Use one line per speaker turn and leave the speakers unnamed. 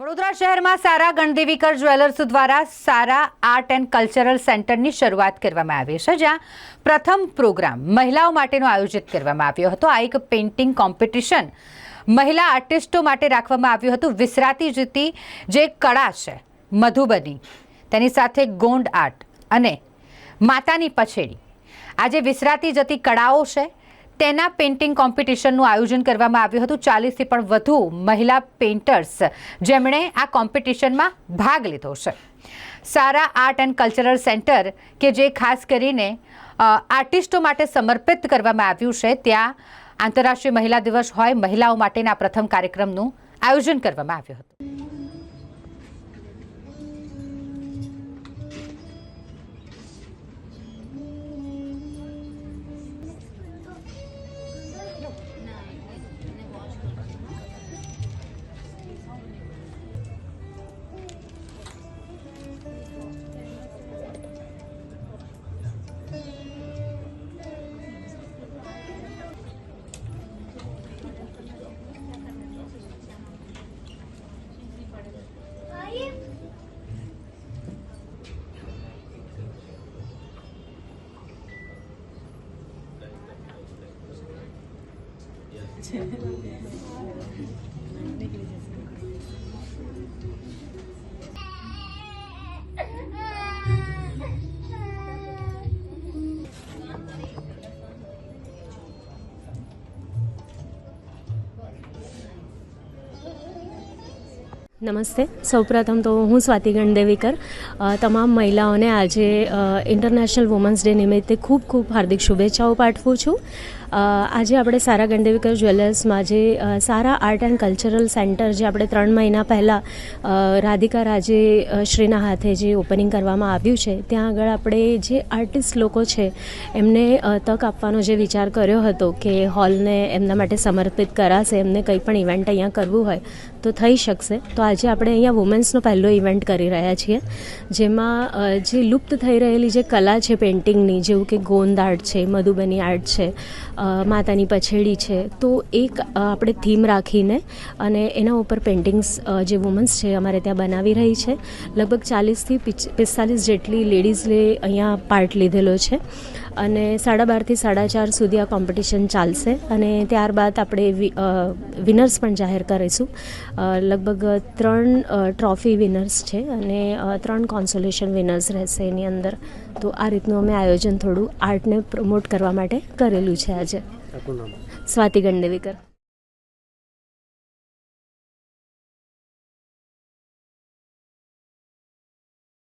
વડોદરા શહેરમાં સારા ગણદેવીકર જ્વેલર્સ દ્વારા સારા art and cultural સેન્ટરની શરૂઆત કરવામાં આવી છે, જ્યાં પ્રથમ પ્રોગ્રામ મહિલાઓ માટેનો આયોજિત કરવામાં આવ્યો હતો. આ એક પેઇન્ટિંગ કોમ્પિટિશન મહિલા આર્ટિસ્ટો માટે રાખવામાં આવ્યું હતું. વિસરાતી જતી જે કળા છે, મધુબની, તેની સાથે ગોંડ આર્ટ અને માતાની પછેડી. આજે વિસરાતી જતી કળાઓ છે તેના પેઇન્ટિંગ કોમ્પિટિશનનું આયોજન કરવામાં આવ્યું હતું. ચાલીસથી પણ વધુ મહિલા પેઇન્ટર્સ જેમણે આ કોમ્પિટિશનમાં ભાગ લીધો છે. સારા આર્ટ એન્ડ કલ્ચરલ સેન્ટર કે જે ખાસ કરીને આર્ટિસ્ટો માટે સમર્પિત કરવામાં આવ્યું છે, ત્યાં આંતરરાષ્ટ્રીય મહિલા દિવસ હોય મહિલાઓ માટેના પ્રથમ કાર્યક્રમનું આયોજન કરવામાં આવ્યું હતું.
છે નીકળી જશે નમસ્તે. સૌપ્રથમ તો હું સ્વાતિ ગણદેવીકર. તમામ મહિલાઓને આજે ઇન્ટરનેશનલ વુમન્સ ડે નિમિત્તે ખૂબ ખૂબ હાર્દિક શુભેચ્છાઓ પાઠવું છું. આજે આપણે સારા ગણદેવીકર જ્વેલર્સમાં જે સારા આર્ટ એન્ડ કલ્ચરલ સેન્ટર જે આપણે ત્રણ મહિના પહેલાં રાધિકા રાજે શ્રીના હાથે જે ઓપનિંગ કરવામાં આવ્યું છે, ત્યાં આગળ આપણે જે આર્ટિસ્ટ લોકો છે, એમને તક આપવાનો જે વિચાર કર્યો હતો કે હોલને એમના માટે સમર્પિત કરાશે, એમને કંઈ પણ ઇવેન્ટ અહીંયા કરવું હોય, તો થઈ શકશે. તો આજે આપણે અહીંયા વુમેન્સનો પહેલો ઇવેન્ટ કરી રહ્યા છીએ. જેમાં જે લુપ્ત થઈ રહેલી જે કલા છે પેઇન્ટિંગની જેવું કે ગોંદ આર્ટ છે, મધુબની આર્ટ છે માતાની પછેડી છે, તો એક આપણે થીમ રાખીને અને એના ઉપર પેઇન્ટિંગ્સ જે વુમન્સ છે અમારે ત્યાં બનાવી રહી છે. લગભગ ચાલીસથી પિસ્તાલીસ જેટલી લેડીઝે અહીંયા પાર્ટ લીધેલો છે. અને સાડા બારથી સાડા ચાર સુધી આ કોમ્પિટિશન ચાલશે અને ત્યારબાદ આપણે વિનર્સ પણ જાહેર કરીશું. લગભગ ત્રણ ટ્રોફી વિનર્સ છે અને ત્રણ કોન્સોલેશન વિનર્સ રહેશે એની અંદર. તો આ રીતનું અમે આયોજન થોડું આર્ટને પ્રમોટ કરવા માટે કરેલું છે આજે. સ્વાતિ ગણદેવીકર